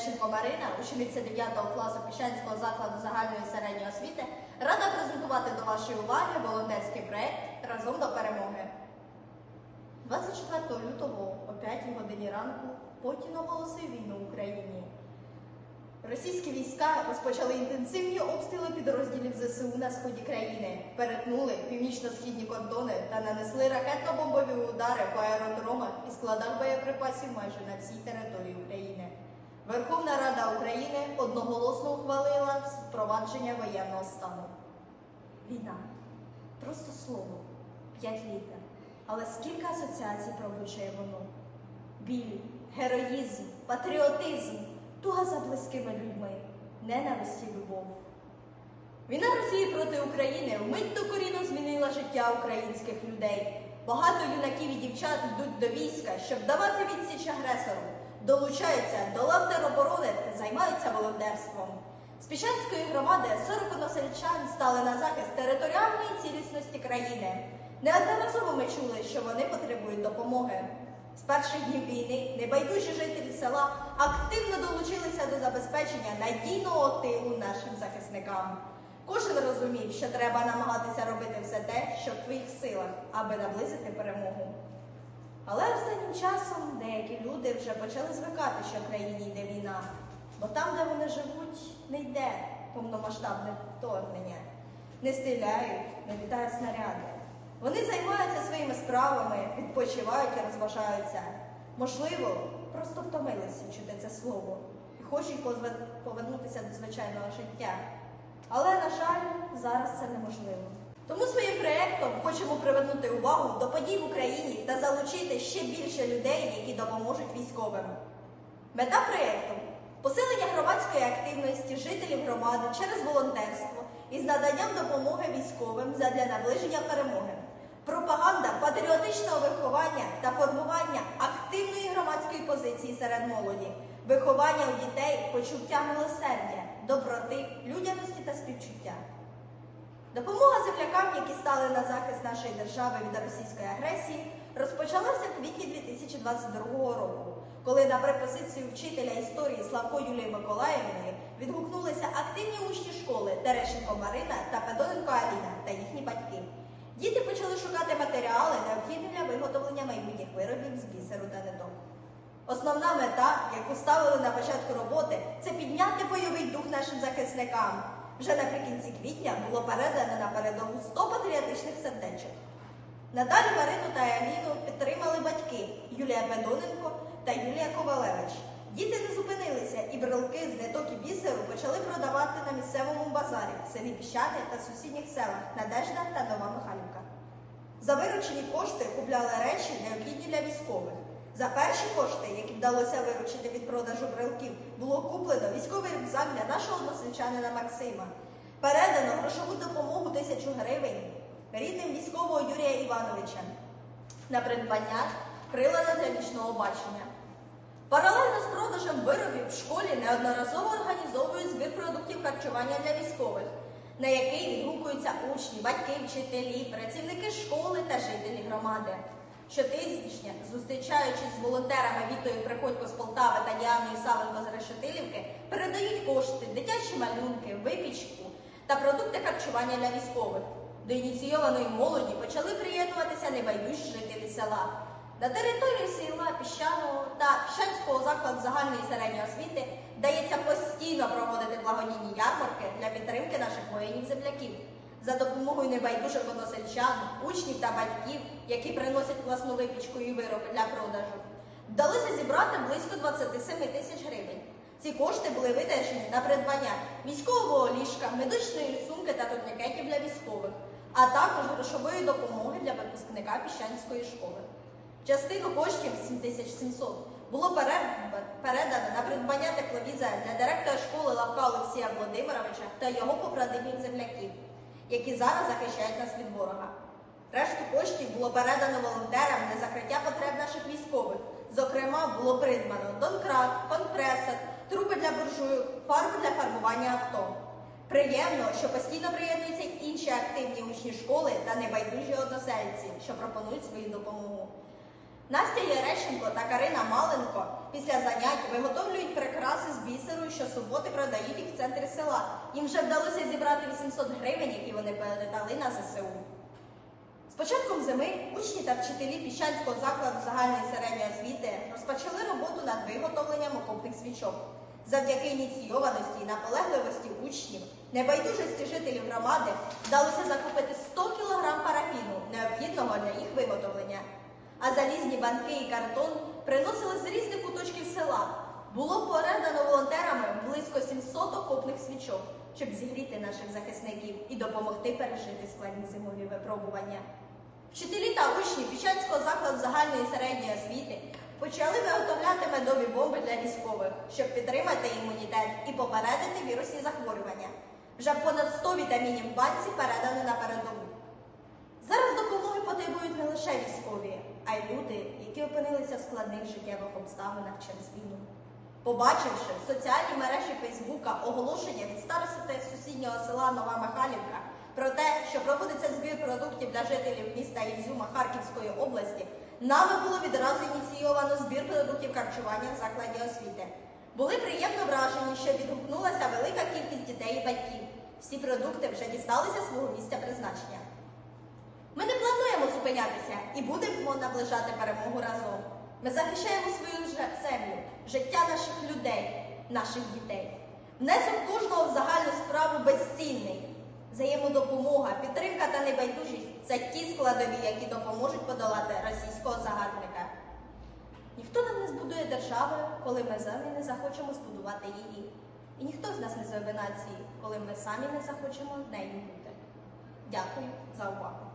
Терещенко Марина, учениця 9 класу Піщанського закладу загальної середньої освіти, рада презентувати до вашої уваги волонтерський проект Разом до перемоги. 24 лютого о 5 годині ранку Путін оголосив війну Україні. Російські війська розпочали інтенсивні обстріли підрозділів ЗСУ на сході країни, перетнули північно-східні кордони та нанесли ракетно-бомбові удари по аеродромах і складах боєприпасів майже на всій території України. Верховна Рада України одноголосно ухвалила впровадження воєнного стану. Війна просто слово, п'ять літер. Але скільки асоціацій пробуджує воно? Біль, героїзм, патріотизм, туга за близькими людьми, ненависть і любов. Війна Росії проти України вмить докорінно змінила життя українських людей. Багато юнаків і дівчат йдуть до війська, щоб давати відсіч агресору, долучаються до лав тероборони та займаються волонтерством. З Піщанської громади 40 односельчан стали на захист територіальної цілісності країни. Неодноразово ми чули, що вони потребують допомоги. З перших днів війни небайдужі жителі села активно долучилися до забезпечення надійного тилу нашим захисникам. Кожен розумів, що треба намагатися робити все те, що в твоїх силах, аби наблизити перемогу. Але останнім часом деякі люди вже почали звикати, що в країні йде війна, бо там, де вони живуть, не йде повномасштабне вторгнення. Не стріляють, не літають снаряди. Вони займаються своїми справами, відпочивають і розважаються. Можливо, просто втомилися чути це слово і хочуть повернутися до звичайного життя. Але, на жаль, зараз це неможливо. Тому своїм проєктом хочемо привернути увагу до подій в Україні та залучити ще більше людей, які допоможуть військовим. Мета проєкту посилення громадської активності жителів громади через волонтерство із наданням допомоги військовим задля наближення перемоги, пропаганда патріотичного виховання та формування активної громадської позиції серед молоді, виховання у дітей почуття милосердя, доброти, людяності та співчуття. Допомога землякам, які стали на захист нашої держави від російської агресії, розпочалася в квітні 2022 року, коли на пропозицію вчителя історії Славко Юлії Миколаївної відгукнулися активні учні школи Терещенко Марина та Федоренко Аліна та їхні батьки. Діти почали шукати матеріали, необхідні для виготовлення майбутніх виробів з бісеру та ниток. Основна мета, яку ставили на початку роботи, це підняти бойовий дух нашим захисникам. Вже наприкінці квітня було передано на передову 100 патріотичних сердечок. Надалі Марину та Аліну підтримали батьки Юлія Бедоненко та Юлія Ковалевич. Діти не зупинилися і брелки з ниток і бісеру почали продавати на місцевому базарі в селі Піщани та сусідніх селах Надежда та Нова Михайлівка. За виручені кошти купляли речі, необхідні для військових. За перші кошти, які вдалося виручити від продажу брелків, було куплено військовий рюкзак для нашого односельчанина Максима. Передано грошову допомогу тисячу гривень рідним військового Юрія Івановича на придбання прилада для нічного бачення. Паралельно з продажем виробів в школі неодноразово організовують збір продуктів харчування для військових, на який відгукуються учні, батьки, вчителі, працівники школи та жителі громади. Щотижня, зустрічаючись з волонтерами Вітою Приходько з Полтави та Діаною Савенко з Решетилівки, передають кошти, дитячі малюнки, випічку та продукти харчування для військових. До ініційованої молоді почали приєднуватися небайдужі жителі села. На території села Піщаного та Піщанського закладу загальної середньої освіти вдається постійно проводити благодійні ярмарки для підтримки наших воїнів-земляків за допомогою небайдужих односельчан, учнів та батьків, які приносять власну випічку і вироби для продажу. Вдалося зібрати близько 27 тисяч гривень. Ці кошти були витрачені на придбання військового ліжка, медичної сумки та турнікетів для військових, а також грошової допомоги для випускника Піщанської школи. Частину коштів 7700 було передано на придбання тепловізора для директора школи Лавка Олексія Володимировича та його побратимів земляків, які зараз захищають нас від ворога. Решту коштів було передано волонтерам на закриття потреб наших військових. Зокрема, було придбано донкрат, компресор, труби для буржую, фарби для фарбування авто. Приємно, що постійно приєднуються й інші активні учні школи та небайдужі односельці, що пропонують свою допомогу. Настя Ярещенко та Карина Маленко після занять виготовлюють прикраси з бісеру, що суботи продають їх в центрі села. Їм вже вдалося зібрати 800 гривень, які вони передали на ЗСУ. З початком зими учні та вчителі Піщанського закладу загальної середньої освіти розпочали роботу над виготовленням окопних свічок. Завдяки ініційованості і наполегливості учнів, небайдужості жителів громади вдалося закупити 100 кг парафіну, необхідного для їх виготовлення. А залізні банки і картон приносили з різних куточків села. Було передано волонтерами близько 700 окопних свічок, щоб зігріти наших захисників і допомогти пережити складні зимові випробування. Вчителі та учні Пічанського закладу загальної середньої освіти почали виготовляти медові бомби для військових, щоб підтримати імунітет і попередити вірусні захворювання. Вже понад 100 вітамінів банці передано на передову. Зараз потребують не лише військові, а й люди, які опинилися в складних життєвих обставинах через війну. Побачивши в соціальній мережі Фейсбука оголошення від старости сусіднього села Нова Михайлівка про те, що проводиться збір продуктів для жителів міста Ізюма Харківської області, нами було відразу ініційовано збір продуктів харчування в закладі освіти. Були приємно вражені, що відгукнулася велика кількість дітей і батьків. Всі продукти вже дісталися свого місця призначення. Ми не плануємо зупинятися і будемо наближати перемогу разом. Ми захищаємо свою землю, життя наших людей, наших дітей. Внесок кожного в загальну справу безцінний. Взаємодопомога, підтримка та небайдужість це ті складові, які допоможуть подолати російського загарбника. Ніхто нам не збудує держави, коли ми самі не захочемо збудувати її. І ніхто з нас не зробить нації, коли ми самі не захочемо нею бути. Дякую за увагу.